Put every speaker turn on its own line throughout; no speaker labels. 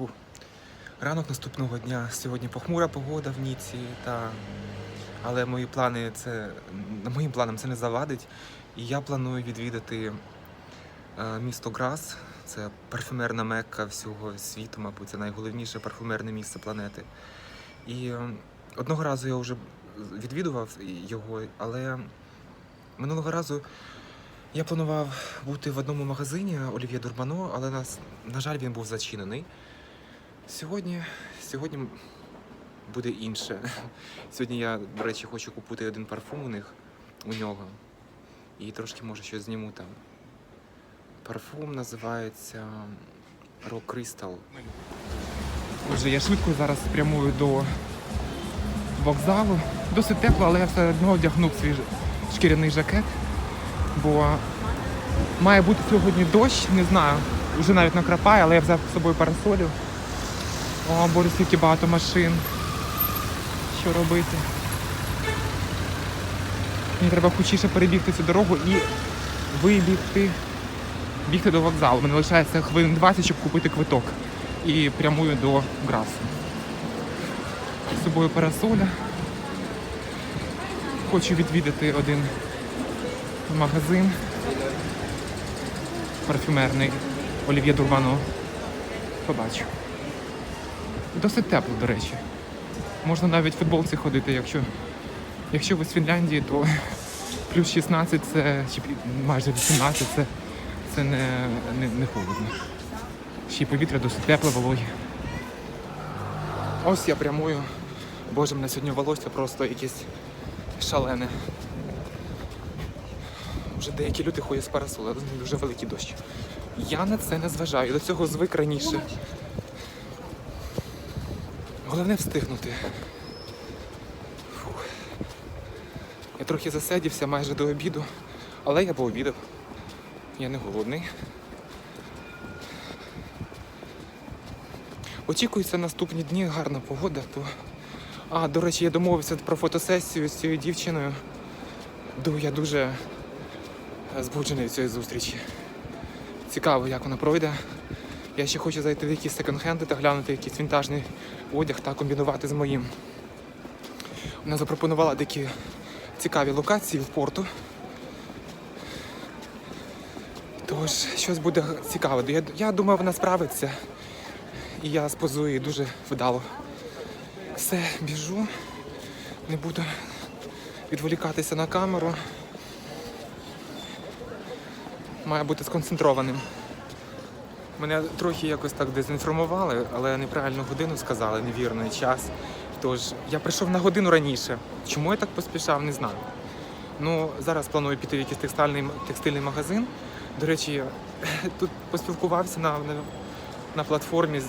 Ух. Ранок наступного дня. Сьогодні похмура погода в Ніці, та... але мої плани це моїм планам це не завадить. І я планую відвідати е, місто Грас. Це парфюмерна мекка всього світу, мабуть, це найголовніше парфюмерне місце планети. І е, одного разу я вже відвідував його, але минулого разу я планував бути в одному магазині Олів'є Дурбано, але на жаль, він був зачинений. Сьогодні, сьогодні буде інше. Сьогодні я, до речі, хочу купити один парфум у них у нього. І трошки може щось зніму там. Парфум називається Rock Crystal. Отже, я швидко зараз прямую до вокзалу. Досить тепло, але я все одно одягнув свій шкіряний жакет, бо має бути сьогодні дощ, не знаю. Вже навіть накрапає, але я взяв з собою парасолю. О, боже, скільки багато машин. Що робити? Мені треба хочіше перебігти цю дорогу і вибігти, бігти до вокзалу. Мені лишається хвилин 20, щоб купити квиток. І прямую до Грасу. З собою парасоля. Хочу відвідати один магазин парфюмерний Олів'є Дурбано. Побачу. Досить тепло, до речі. Можна навіть в футболці ходити, якщо, якщо ви з Фінляндії, то плюс 16 це чи майже 18 це, це не, не, не холодно. Ще й повітря досить тепле, вологе. Ось я прямую. Боже, мене сьогодні волосся просто якесь шалене. Вже деякі люди ходять з парасоли, але дуже великий дощ. Я на це не зважаю, до цього звик раніше. Головне встигнути. Фух. Я трохи засидівся майже до обіду, але я пообідав. Я не голодний. Очікується наступні дні гарна погода, то. А, до речі, я домовився про фотосесію з цією дівчиною. Я дуже збуджений цієї зустрічі. Цікаво, як вона пройде. Я ще хочу зайти в якісь секонд-хенди та глянути якийсь вінтажний одяг та комбінувати з моїм. Вона запропонувала такі цікаві локації в порту. Тож, щось буде цікаве. Я, я думаю, вона справиться. І я спозую її дуже вдало. Все, біжу. Не буду відволікатися на камеру. Має бути сконцентрованим. Мене трохи якось так дезінформували, але неправильну годину сказали, невірний час. Тож я прийшов на годину раніше. Чому я так поспішав, не знаю. Ну, зараз планую піти в якийсь текстильний, текстильний магазин. До речі, тут поспілкувався на, на, на платформі з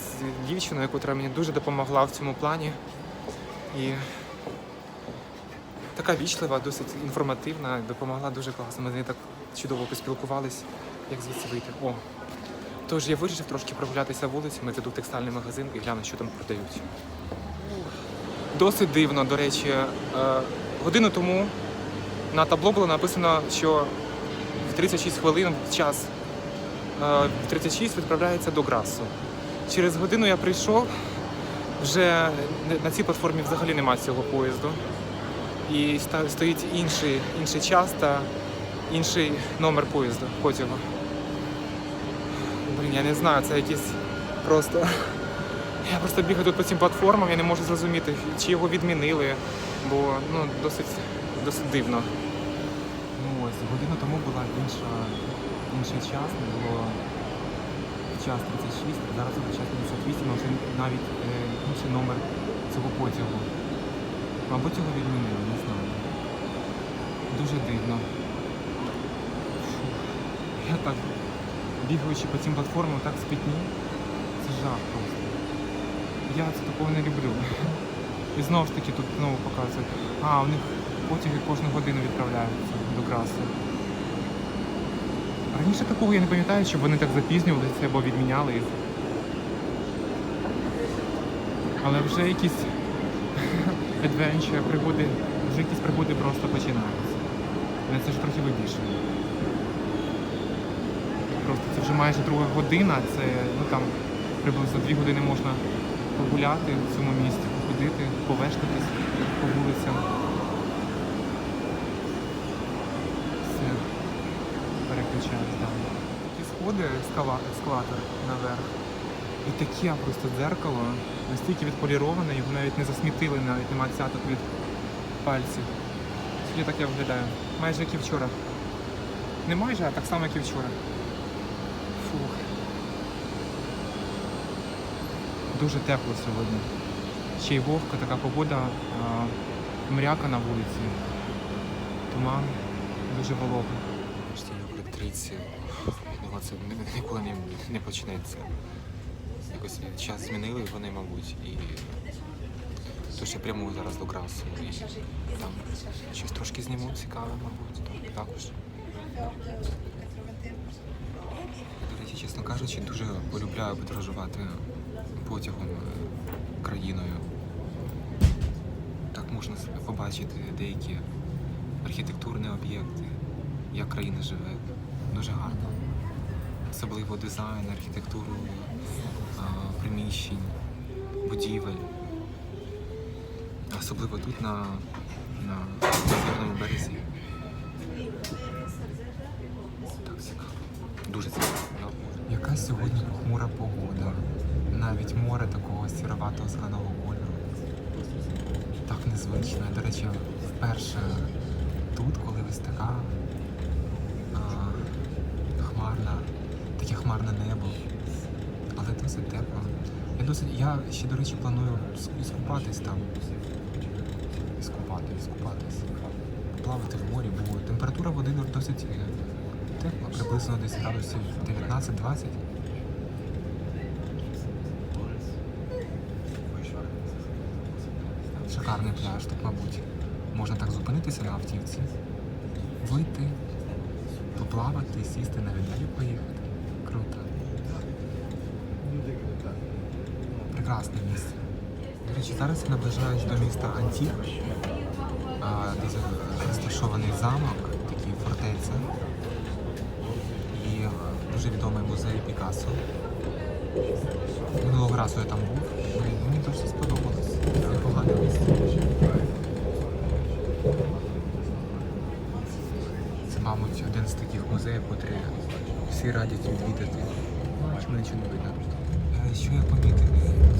дівчиною, яка мені дуже допомогла в цьому плані. І така вічлива, досить інформативна, допомогла дуже класно. Ми з нею так чудово поспілкувались, як звідси вийти. О, Тож я вирішив трошки прогулятися вулицями, зайду в текстильний магазин і гляну, що там продають. Досить дивно, до речі, е, годину тому на табло було написано, що в 36 хвилин час е, в 36 відправляється до Грасу. Через годину я прийшов, вже на цій платформі взагалі немає цього поїзду. І стоїть інший, інший час та інший номер поїзду потягу. Я не знаю, це якісь просто. Я просто бігаю тут по цим платформам, я не можу зрозуміти, чи його відмінили, бо ну, досить, досить дивно. Ну ось, годину тому була інша, інший час, було час 36, зараз вже час 58, але вже навіть е, інший номер цього потягу. Мабуть, його відмінили, не знаю. Дуже дивно. Фу. Я так бігаючи по цим платформам так спітні. Це жах просто. Я це такого не люблю. І знову ж таки тут знову показують. А, у них потяги кожну годину відправляються до краси. Раніше такого я не пам'ятаю, щоб вони так запізнювалися або відміняли їх. Але вже якісь adventure, пригоди, вже якісь пригоди просто починаються. Мене це ж трохи вибішує. Просто це вже майже друга година, це ну там приблизно дві години можна погуляти в цьому місті, походити, повештатись по вулицям. Все, переключаюсь далі. Такі сходи, ескала- ескалатор наверх. І таке просто дзеркало, настільки відполіроване, його навіть не засмітили, навіть немає цяток від пальців. Сьогодні так я виглядаю. Майже як і вчора. Не майже, а так само, як і вчора. Фух. Дуже тепло сьогодні. Ще й вовка, така погода, мряка на вулиці. Туман, дуже волого. В електриці. Я це ніколи не, не почнеться. Якось час змінили вони, мабуть, і тож я прямую зараз до красу. І там щось трошки зніму цікаве, мабуть, так, також. До речі, чесно кажучи, дуже полюбляю подорожувати потягом е, країною. Так можна себе побачити деякі архітектурні об'єкти, як країна живе. Дуже гарно. Особливо дизайн, архітектуру приміщень, будівель. Особливо тут на, на Северному березі. Так цікаво. Дуже цікаво. Яка сьогодні похмура погода. Навіть море такого сіроватого зеленого кольору. Так незвично. До речі, вперше тут, коли ось така а, хмарна, таке хмарне небо, але досить тепло. Я досить. Я ще, до речі, планую ск- іскупатись там. Іскупати, іскупатись. Плавати в морі, бо температура води досить е, тепла, приблизно десь градусів 19-20. Шикарний пляж, тут, мабуть. Можна так зупинитися на автівці, вийти, поплавати, сісти, навіть далі поїхати. Круто. Прекрасне місце. До речі, зараз наближаюсь до міста Антіп, а, де розташований замок, такий фортеця. І е, дуже відомий музей Пікассо. Минулого разу я там був. Мені, дуже сподобалось. Місце. Це, мабуть, один з таких музеїв, котрі всі радять відвідати. Чому нічого не видно. Е, Що я помітив?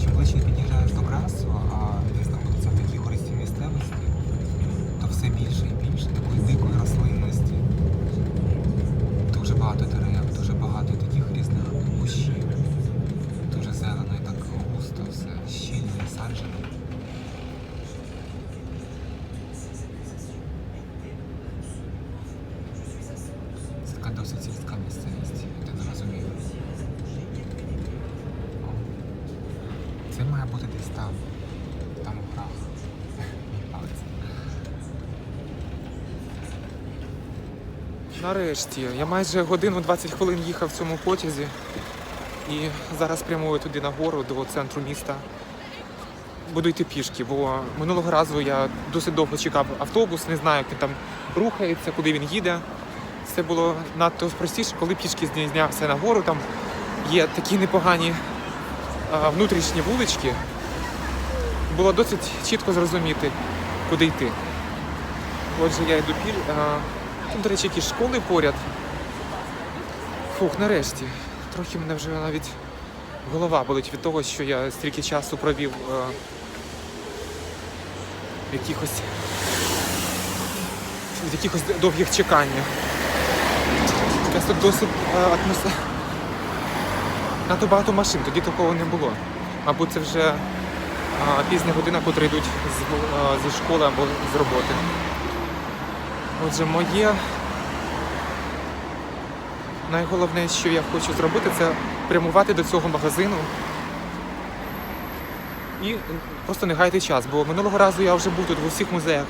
Чим ближче під'їжджаєш до Красу, а де знаходиться в такій гористій місцевості, то все більше і більше такої дикої рослинності. Дуже багато дерев, дуже багато таких різних кущів. Дуже зелено і так густо, все і. Це така досить сільська місцевість, я так розумію. Це має бути десь там. Там у палець. Нарешті, я майже годину 20 хвилин їхав в цьому потязі і зараз прямую туди нагору до центру міста. Буду йти пішки, бо минулого разу я досить довго чекав автобус, не знаю, як він там рухається, куди він їде. Це було надто простіше, коли пішки знявся нагору. Там є такі непогані а, внутрішні вулички. Було досить чітко зрозуміти, куди йти. Отже, я йду піль. Тут, до речі, якісь школи поряд. Фух, нарешті. Трохи мене вже навіть голова болить від того, що я стільки часу провів в якихось якихось довгих чеканнях. Якась тут досить е, атмосфера. Надто багато машин, тоді такого не було. Мабуть, це вже е, пізня година, котрі йдуть з, е, зі школи або з роботи. Отже, моє найголовніше, що я хочу зробити, це прямувати до цього магазину і просто не гайти час. Бо минулого разу я вже був тут в усіх музеях,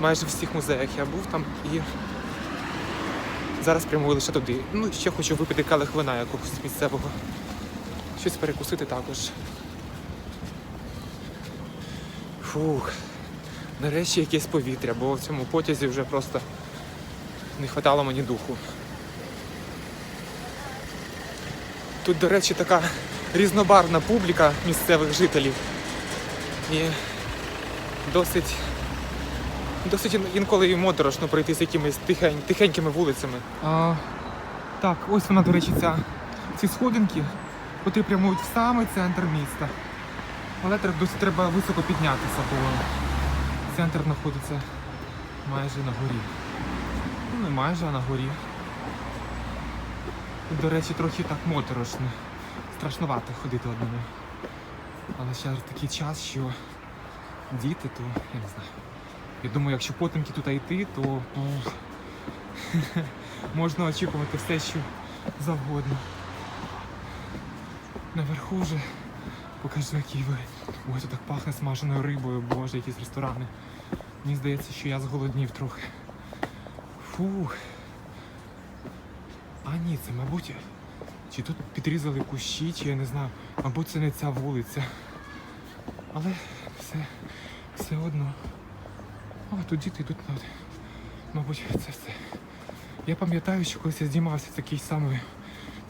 майже в всіх музеях я був там і зараз прямую лише туди. Ну, ще хочу випити келих вина якогось місцевого. Щось перекусити також. Фух. Нарешті якесь повітря, бо в цьому потязі вже просто не вистачало мені духу. Тут, до речі, така різнобарвна публіка місцевих жителів. І досить, досить інколи і моторошно пройтись якимись тихень, тихенькими вулицями. А, так, ось вона, до речі, ця, ці сходинки, котрі прямують в самий центр міста. Але досить треба високо піднятися, бо центр знаходиться майже на горі. Ну, не майже, а на горі. До речі, трохи так моторошно. Страшнувато ходити одному. Але зараз такий час, що діти, то я не знаю. Я думаю, якщо потемки туди йти, то ух, можна очікувати все, що завгодно. Наверху вже покажу, який ви. Ой, тут так пахне смаженою рибою, боже, якісь ресторани. Мені здається, що я зголоднів трохи. Фух. А ні, це, мабуть, чи тут підрізали кущі, чи я не знаю. Мабуть, це не ця вулиця. Але все, все одно. О, тут діти йдуть на. Мабуть, це все. Я пам'ятаю, що колись я знімався такий самий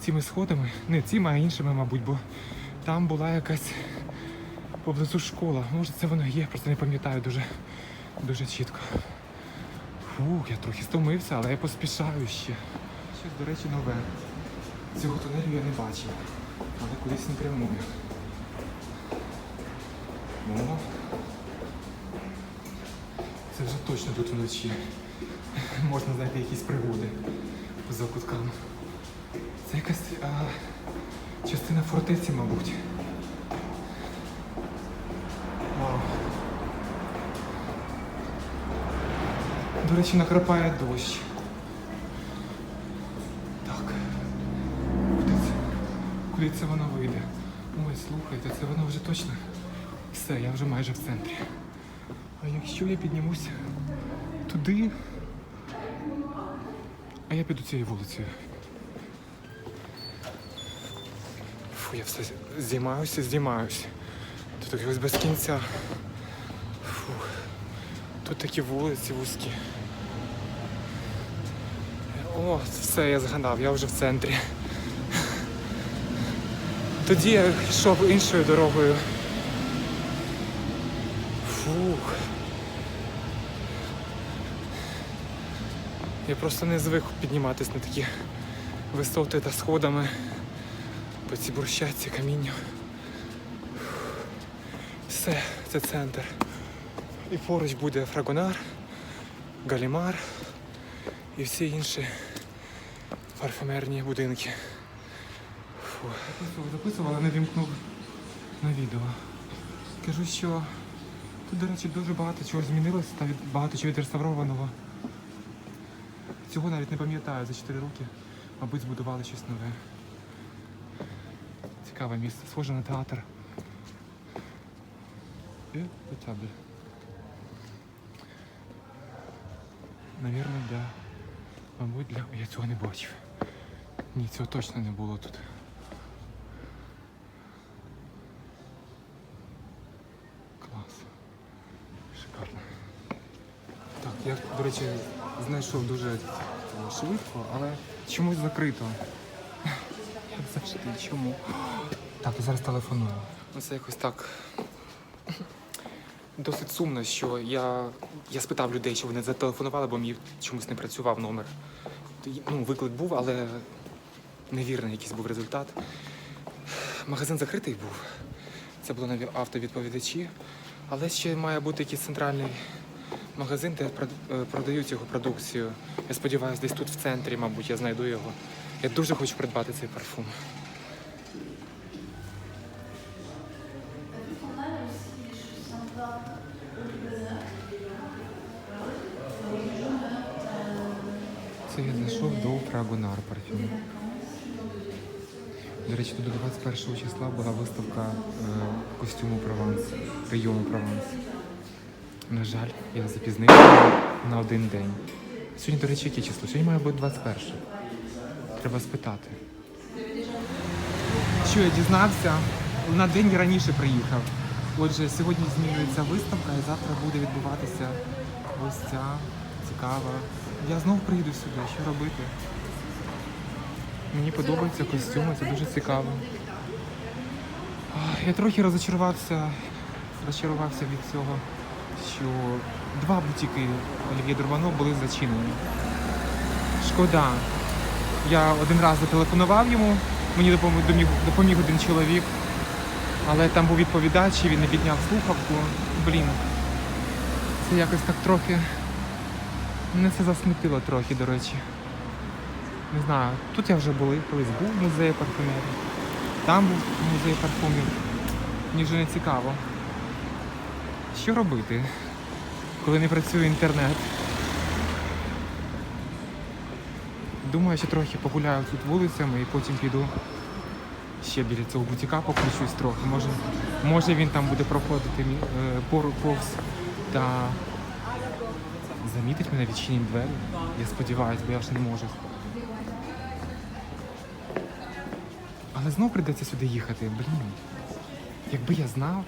цими сходами. Не цими, а іншими, мабуть, бо там була якась поблизу школа. Може це воно є, просто не пам'ятаю дуже, дуже чітко. Фух, я трохи стомився, але я поспішаю ще. Щось, до речі, нове. Цього тунелю я не бачив, але кудись не прямую. О, це вже точно тут вночі. Можна знайти якісь пригоди за кутками. Це якась а, частина фортеці, мабуть. Вау. До речі, накрапає дощ. Так. Куди це? Це воно вийде? Ой, слухайте, це воно вже точно. Все, я вже майже в центрі. А якщо я піднімуся туди, а я піду цією вулицею. Фу, я все знімаюся, знімаюся. Тут якось без кінця. Фу. Тут такі вулиці вузькі. О, все, я згадав, я вже в центрі. Тоді я йшов іншою дорогою. Фух. Я просто не звик підніматись на такі висоти та сходами по цій брусчатці камінню. Все, це центр. І поруч буде Фрагонар, Галімар і всі інші парфюмерні будинки. Фу. Записував, записував, але не вімкнув на відео. Кажу, що тут, до речі, дуже багато чого змінилося та від- багато чого відреставрованого. Цього навіть не пам'ятаю за 4 роки. Мабуть, збудували щось нове. Цікаве місце, схоже на театр. І потябль. Навірно, для. Мабуть, для. Я цього не бачив. Ні, цього точно не було тут. Клас. Шикарно. Так, я, до речі, знайшов дуже е, швидко, але чомусь закрито. Завжди, чому? Так, я зараз телефоную. Ну це якось так. Досить сумно, що я, я спитав людей, що вони зателефонували, бо мій чомусь не працював номер. Ну, виклик був, але невірний якийсь був результат. Магазин закритий був. Це було на автовідповідачі. Але ще має бути якийсь центральний магазин, де е, продають його продукцію. Я сподіваюся, десь тут в центрі, мабуть, я знайду його. Я дуже хочу придбати цей парфум. Це я зайшов до Фрагонар парфюм. До речі, до 21 числа була виставка е, костюму Прованс, прийому Прованс. На жаль, я запізнився на один день. Сьогодні, до речі, яке число? Сьогодні має бути 21. Треба спитати. Що я дізнався? На день раніше приїхав. Отже, сьогодні змінюється виставка і завтра буде відбуватися ось ця цікава. Я знов приїду сюди, що робити? Мені подобаються костюми, це дуже цікаво. я трохи розчарувався, розчарувався від цього, що два бутіки Олів'є Дурбано були зачинені. Шкода. Я один раз зателефонував йому, мені допомог, доміг- допоміг один чоловік, але там був відповідач, і він не підняв слухавку. Блін. Це якось так трохи. Мене це засмутило трохи, до речі. Не знаю, тут я вже були, колись був в музеї парфумерії. Там був музей парфумів. Мені вже не цікаво. Що робити, коли не працює інтернет? Думаю, що трохи погуляю тут вулицями і потім піду ще біля цього бутіка покручусь трохи. Може, може він там буде проходити е, пор- повз та замітить мене відчинить двері. Я сподіваюся, бо я вже не можу. Але знов прийдеться сюди їхати. Блін. Якби я знав,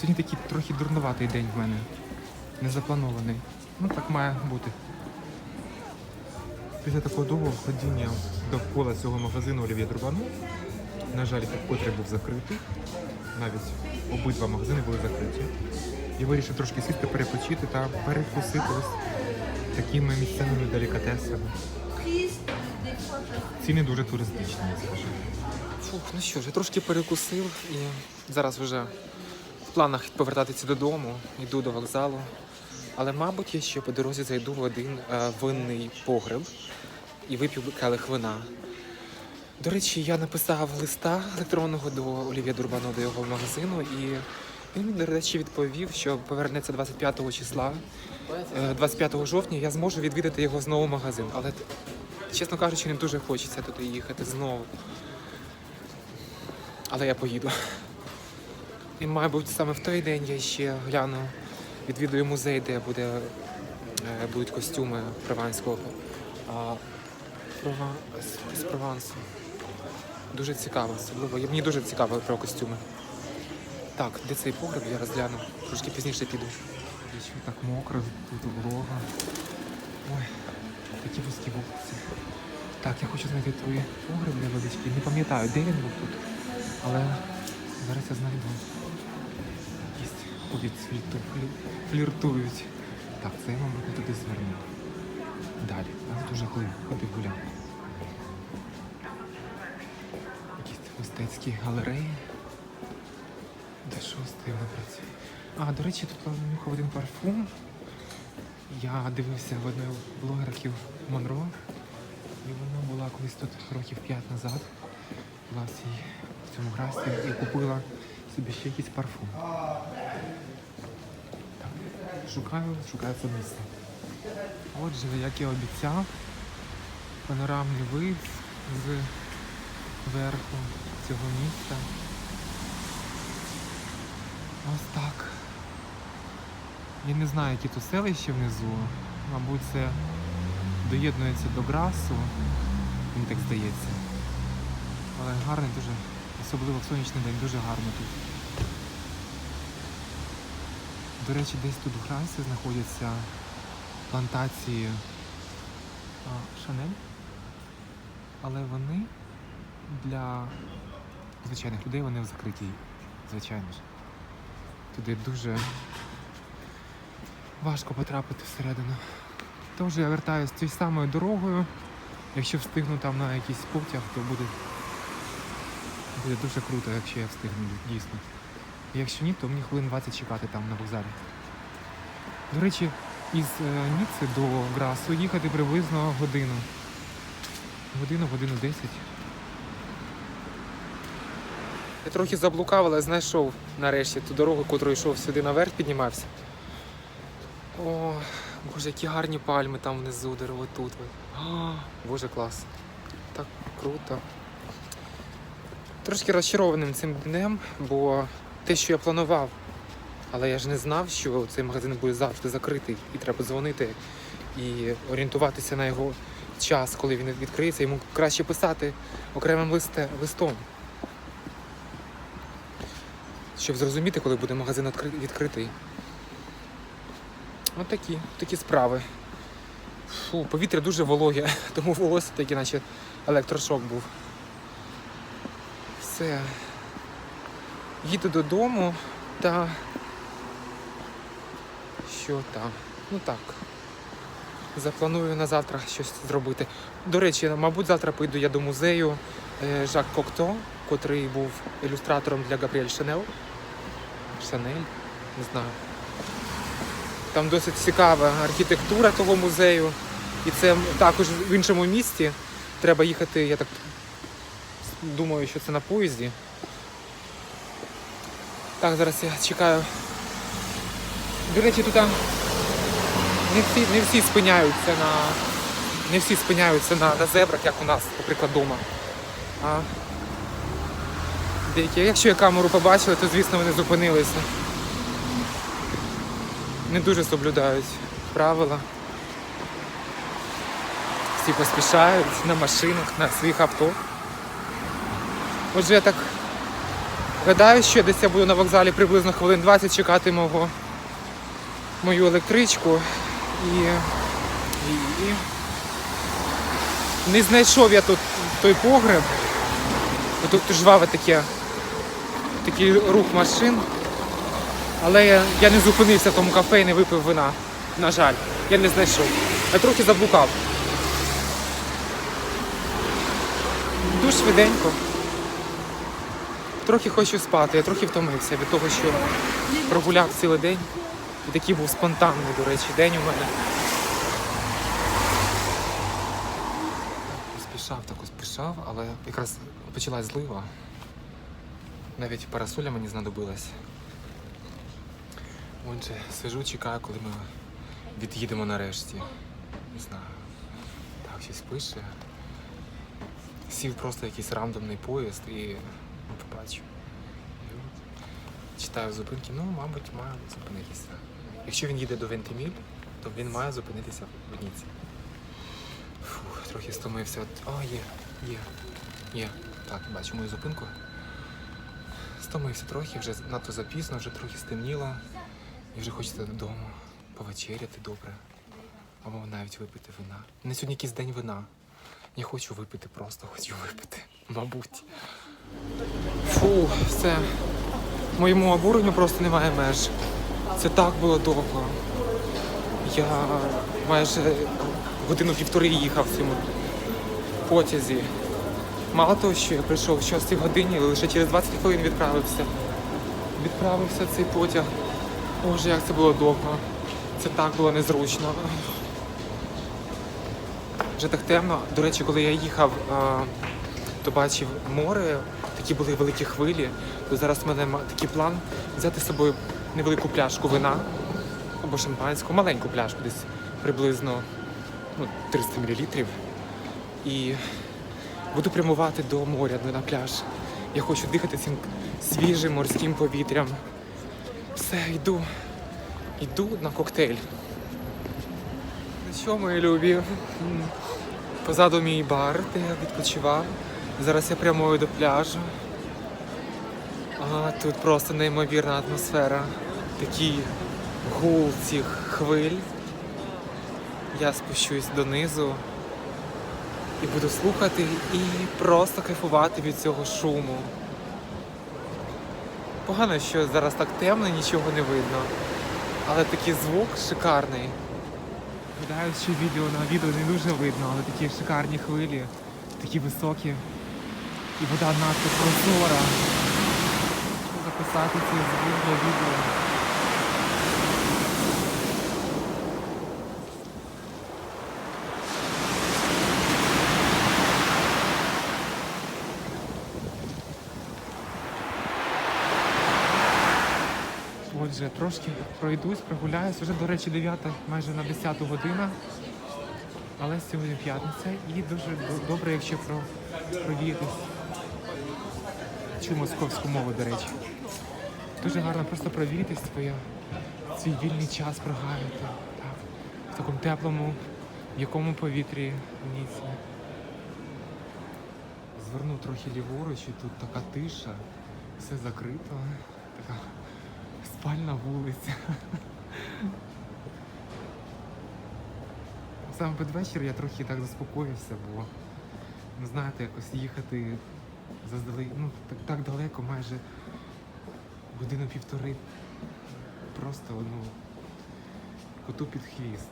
сьогодні такий трохи дурнуватий день в мене. Не запланований. Ну так має бути. Після такого довгого ходіння довкола цього магазину Олів'є Друбану, на жаль, котрий був закритий. Навіть обидва магазини були закриті. Я вирішив трошки сісти, перепочити та перекусити ось такими місцевими делікатесами. Ціни дуже туристичні, я скажу. Фух, ну що ж, я трошки перекусив і зараз вже планах повертатися додому, йду до вокзалу. Але, мабуть, я ще по дорозі зайду в один е, винний погреб і вип'ю келих вина. До речі, я написав листа електронного до Олів'я Дурбано до його магазину, і він мені, до речі, відповів, що повернеться 25 числа, е, 25 жовтня, я зможу відвідати його знову магазин. Але, чесно кажучи, не дуже хочеться туди їхати знову. Але я поїду. І, мабуть, саме в той день я ще гляну, відвідую музей, де буде, е, будуть костюми прованського прова, з, Провансу. Дуже цікаво, особливо. Мені дуже цікаво про костюми. Так, де цей погреб, я розгляну. Трошки пізніше піду. Що так мокро, тут волога. Ой, такі вузькі вулиці. Так, я хочу знайти твій погреб водички. Не пам'ятаю, де він був тут. Але зараз я знайду. Ходять флі- фліртують. Так, це я, мабуть, туди зверну. Далі. А дуже ходив, гуляв. Якісь мистецькі галереї. Де шостий вона працює. А, до речі, тут нюхав один парфум. Я дивився в одної блогерків Монро. І вона була колись тут років 5 назад. Була в цій в цьому грасі і купила собі ще якийсь парфум. Так, шукаю, шукаю це місце. Отже, як я обіцяв, панорамний вид з верху цього міста. Ось так. Я не знаю, які тут селища внизу. Мабуть, це доєднується до Грасу. Мені так здається. Але гарно дуже, особливо в сонячний день, дуже гарно тут. До речі, десь тут в Грасі знаходяться плантації а, Шанель. Але вони для звичайних людей вони в закритій, звичайно ж. Туди дуже важко потрапити всередину. Тож я вертаюся цією самою дорогою. Якщо встигну там на якийсь потяг, то буде, буде дуже круто, якщо я встигну дійсно. Якщо ні, то мені хвилин 20 чекати там на вокзалі. До речі, із е, Ніци до Грасу їхати приблизно годину. Годину, годину 10. Я трохи заблукав, але знайшов нарешті ту дорогу, котрою йшов сюди наверх, піднімався. О, боже, які гарні пальми там внизу, дерево тут. О, боже, клас. Так круто. Трошки розчарованим цим днем, бо те, що я планував, але я ж не знав, що цей магазин буде завжди закритий, і треба дзвонити і орієнтуватися на його час, коли він відкриється. Йому краще писати окремим листе, листом. Щоб зрозуміти, коли буде магазин відкритий. Ось такі, такі справи. Фу, повітря дуже вологе, тому волосся таке, наче електрошок був. Все. їду додому та. Що там? Ну так. Запланую на завтра щось зробити. До речі, мабуть, завтра поїду я до музею е, Жак Кокто, котрий був ілюстратором для Габріель Шанел. Шанель, не знаю. Там досить цікава архітектура того музею. І це також в іншому місті. Треба їхати, я так думаю, що це на поїзді. Так, зараз я чекаю. До речі, тут не всі, не всі спиняються на. Не всі спиняються на, на зебрах, як у нас, наприклад, вдома. А деякі, якщо я камеру побачили, то звісно вони зупинилися. Не дуже соблюдають правила. Всі поспішають на машинах, на своїх авто. Отже, я так гадаю, що десь я буду на вокзалі приблизно хвилин 20 чекати мого, мою електричку і, і, і не знайшов я тут той погреб. Тут жваве таке, такий рух машин. Але я, я не зупинився в тому кафе і не випив вина. На жаль, я не знайшов. Я трохи заблукав. Дуже швиденько. Трохи хочу спати, я трохи втомився від того, що прогуляв цілий день. І такий був спонтанний, до речі, день у мене. Поспішав, так поспішав, але якраз почалась злива. Навіть парасоля мені знадобилась. Отже, сижу, чекаю, коли ми від'їдемо нарешті. Не знаю. Так, щось пише. Сів просто якийсь рандомний поїзд і ну, побачу. І от Читаю зупинки, ну, мабуть, має зупинитися. Якщо він їде до Вентиміль, то він має зупинитися в Ніці. Фух, трохи стомився. О, є, є, є. Так, бачу мою зупинку. Стомився трохи, вже надто запізно, вже трохи стемніло. І вже хочеться додому повечеряти добре. Або навіть випити вина. Не сьогодні якийсь день вина. Я хочу випити, просто хочу випити. Мабуть. Фу, все. Моєму обуренню просто немає меж. Це так було довго. Я майже годину півтори їхав в цьому потязі. Мало того, що я прийшов в 6 годині, лише через 20 хвилин відправився. Відправився цей потяг. Боже, як це було довго. Це так було незручно. Вже так темно. До речі, коли я їхав, то бачив море, такі були великі хвилі. То зараз в мене такий план взяти з собою невелику пляшку вина або шампанського, маленьку пляшку, десь приблизно ну, 300 мл. І буду прямувати до моря, на пляж. Я хочу дихати цим свіжим морським повітрям. Все, йду. Йду на коктейль. Ну що, мої любі? Позаду мій бар, де я відпочивав. Зараз я прямую до пляжу. А тут просто неймовірна атмосфера. Такий гул цих хвиль. Я спущусь донизу і буду слухати і просто кайфувати від цього шуму. Погано, що зараз так темно, нічого не видно. Але такий звук шикарний. Гадаю, що відео на відео не дуже видно, але такі шикарні хвилі, такі високі. І вода надто прозора. Щоб записати цей звук для відео. Отже, трошки пройдусь, прогуляюсь. Вже, до речі, 9, майже на 10 година. Але сьогодні п'ятниця і дуже добре, якщо про провіятись. Московську мову, до речі. Дуже гарно просто провіритись своє, свій вільний час прогаяти. Так. В такому теплому, м'якому повітрі Ніці. Зверну трохи ліворуч, і тут така тиша, все закрито. Така спальна вулиця. Саме під вечір я трохи так заспокоївся, бо знаєте, якось їхати заздалегідь, ну так, так далеко, майже годину-півтори. Просто, ну, коту під хвіст.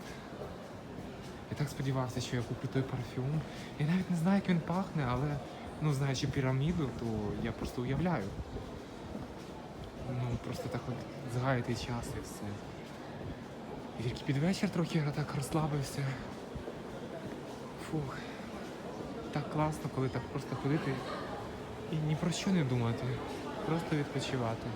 Я так сподівався, що я куплю той парфюм. Я навіть не знаю, як він пахне, але ну, знаючи піраміду, то я просто уявляю. Ну, просто так от згаяти час і все. І тільки під вечір трохи я так розслабився. Фух. Так класно, коли так просто ходити і ні про що не думати. Просто відпочивати.